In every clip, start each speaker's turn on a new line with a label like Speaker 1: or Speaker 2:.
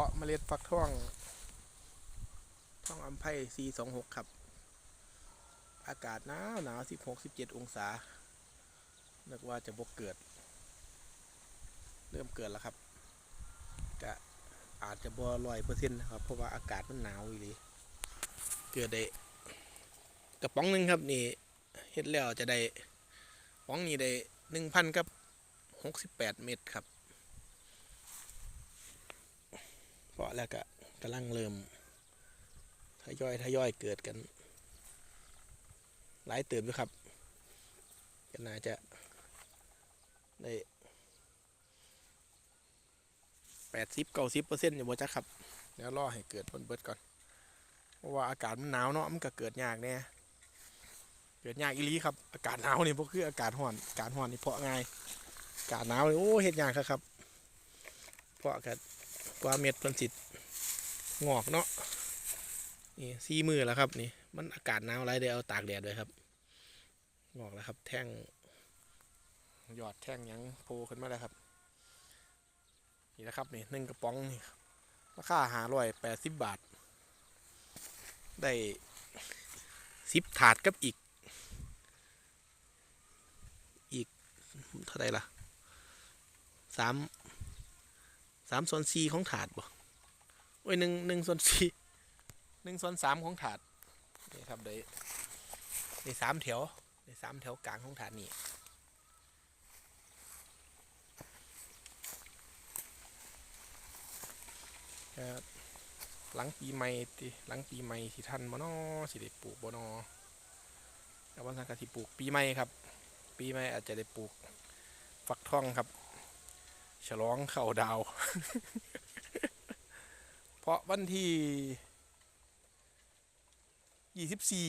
Speaker 1: าะเมล็ดฟักทองท่องอัมไพซีสองหกครับ อากาศหนาวหนาวสิบหกสิบเจ็ดองศานึกว่าจะบกเกิด เริ่มเกิดแล้วครับก็อาจจะบ่ร้อยเปอร์เซ็นต์นะครับ เพราะว่าอากาศมันหนาวอีหลีเกิดได้กระป๋องหนึ่งครับนี่เฮ็ดแล้วจะได้กระป๋องนี้ได้หนึ่งพันกับหกสิบแปดเม็ดครับ เพราะแล้วก็กำลังเริ่มทยอยทยอยเกิดกัน หลายเติบอยู่ครับก็น่าจะได้แปดสิบเก้าสิบเปอร์เซ็นต์อยู่บ่จักครับเดี๋ยวรอให้เกิดเบิดก่อน เพราะว่าอากาศมันหนาวเนาะมันก็เกิดยากแน่เกิดยากอีลีครับ อากาศหนาวนี่พวกคืออากาศร้อนอากาศร้อนนี่เพาะง่ายอากาศหนาวนี่โอ้เฮ็ดยากครับครับเพาะกัน กว่าเม็ดเพิ่นสิงอกเนาะนี่สี่มือแล้วครับนี่มันอากาศหนาวไรเดี๋ยวเอาตากแดดด้วยครับงอกแล้วครับ แท่งยอดแท่งยังโผล่ขึ้นมาแล้วครับ นี่นะครับนี่หนึ่งกระป๋องนี่ราคาหาร้อยแปดสิบบาท ได้สิบถาดกับอีก อีกเท่าไหร่ล่ะสาม สามส่วนสี่ของถาดบ่โอ้ยหนึ่งหนึ่งส่วนสี่หนึ่งส่วนสามของถาดนี่ครับได้ได้สามแถวได้สามแถวกลางของถาดนี่ครับหลังปีใหม่ติหลังปีใหม่ที่ท่านบ่นอสิได้ปลูกบ่นอแต่วันสังกะสิปลูกปีใหม่ครับ ปีใหม่อาจจะได้ปลูกฟักทองครับ ฉลองเข้าดาว เพราะวันที่ยี่สิบสี่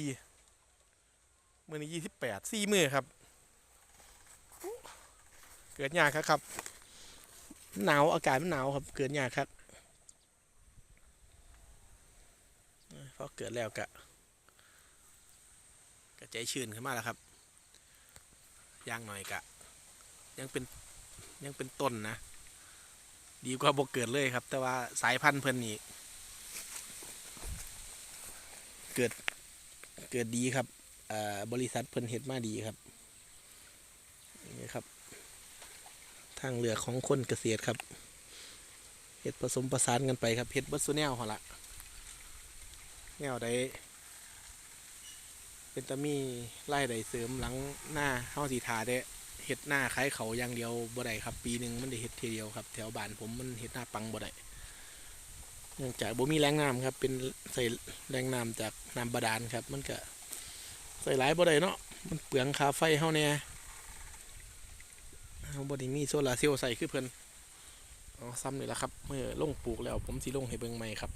Speaker 1: มือนี้ยี่สิบแปดสี่มือครับ เกิดยากครับครับ หนาวอากาศมันหนาวครับ เกิดยากครับพอเกิดแล้วกะกะใจชื้นขึ้นมาแล้วครับย่างหน่อยกะ ยังเป็น ยังเป็นต้นนะ ดีกว่าบกเกิดเลยครับ แต่ว่าสายพันธุ์เพิ่นนี่เกิดเกิดดีครับบริษัทเพิ่นเฮ็ดมาดีครับนี่ครับ ทางเลือกของคนเกษตรครับเฮ็ดผสมประสานกันไปครับเฮ็ดบัสซุแนวหอละแนวใดเป็นตะมีไล่ใดเสริมหลังหน้าเฮาสีทาได้ ฮ็ดหน้าคล้ายเขาอย่างเดียวบ่ได้ครับ ปีหนึ่งมันได้เฮ็ดทีเดียวครับ แถวบ้านผมมันเฮ็ดหน้าปังบ่ได้เนื่องจากบ่มีแรงน้ำครับ เป็นใส่แรงน้ำจากน้ำบาดาลครับ มันก็ใส่หลายบ่ได้เนาะมันเปลืองค่าไฟเฮาแน่เฮาบ่ได้มีโซลาร์เซลล์ใส่คือเพิ่นเอซ้ำนี่แหละครับเมื่อลงปลูกแล้วผมสิลงให้เบิ่งใหม่ครับ